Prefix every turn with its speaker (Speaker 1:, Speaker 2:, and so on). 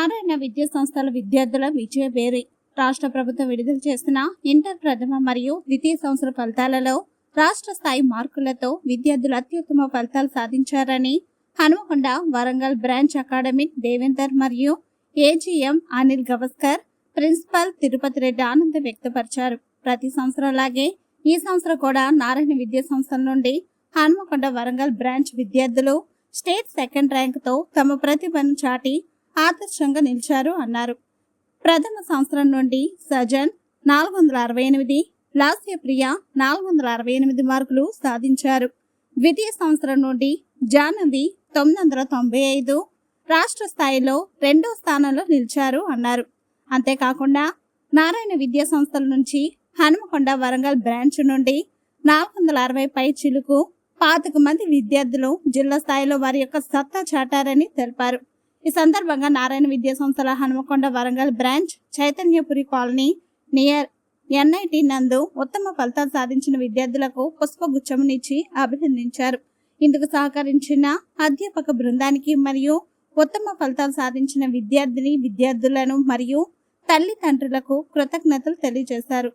Speaker 1: నారాయణ విద్యా సంస్థల విద్యార్థుల విజయ బేరి రాష్ట్ర ప్రభుత్వం విడుదల చేసిన ఇంటర్ ప్రథమ మరియు ద్వితీయ సంవత్సర ఫలితాలలో రాష్ట్ర స్థాయి మార్కులతో విద్యార్థులు అత్యుత్తమ ఫలితాలు సాధించారని హనుమకొండ వరంగల్ బ్రాంచ్ అకాడమిక్ దేవేందర్ మరియు ఏజీఎం అనిల్ గవస్కర్ ప్రిన్సిపల్ తిరుపతి రెడ్డి ఆనందం వ్యక్తపరిచారు. ప్రతి సంవత్సరం లాగే ఈ సంవత్సరం కూడా నారాయణ విద్యా సంస్థల నుండి హనుమకొండ వరంగల్ బ్రాంచ్ విద్యార్థులు స్టేట్ సెకండ్ ర్యాంక్తో తమ ప్రతిభను చాటి ఆదర్శంగా నిలిచారు అన్నారు. ప్రథమ సంవత్సరం నుండి సజన్ నాలుగు వందల అరవై ఎనిమిది లాస్య ప్రియ నాలుగు వందల అరవై ఎనిమిది మార్కులు సాధించారు. ద్వితీయ సంవత్సరం నుండి జాహ్నవి తొమ్మిది వందల తొంభై ఐదు రాష్ట్ర స్థాయిలో రెండో స్థానంలో నిలిచారు అన్నారు. అంతేకాకుండా నారాయణ విద్యా సంస్థల నుంచి హనుమకొండ వరంగల్ బ్రాంచ్ నుండి నాలుగు వందల అరవై పై చిలుకు పాతిక మంది విద్యార్థులు జిల్లా స్థాయిలో వారి యొక్క సత్తా చాటారని తెలిపారు. ఈ సందర్భంగా నారాయణ విద్యా సంస్థల Hanumakonda Warangal branch Chaitanyapuri colony near NIT నందు ఉత్తమ ఫలితాలు సాధించిన విద్యార్థులకు పుష్పగుచ్చమునిచ్చి అభినందించారు. ఇందుకు సహకరించిన అధ్యాపక బృందానికి మరియు ఉత్తమ ఫలితాలు సాధించిన విద్యార్థిని విద్యార్థులను మరియు తల్లిదండ్రులకు కృతజ్ఞతలు తెలియజేశారు.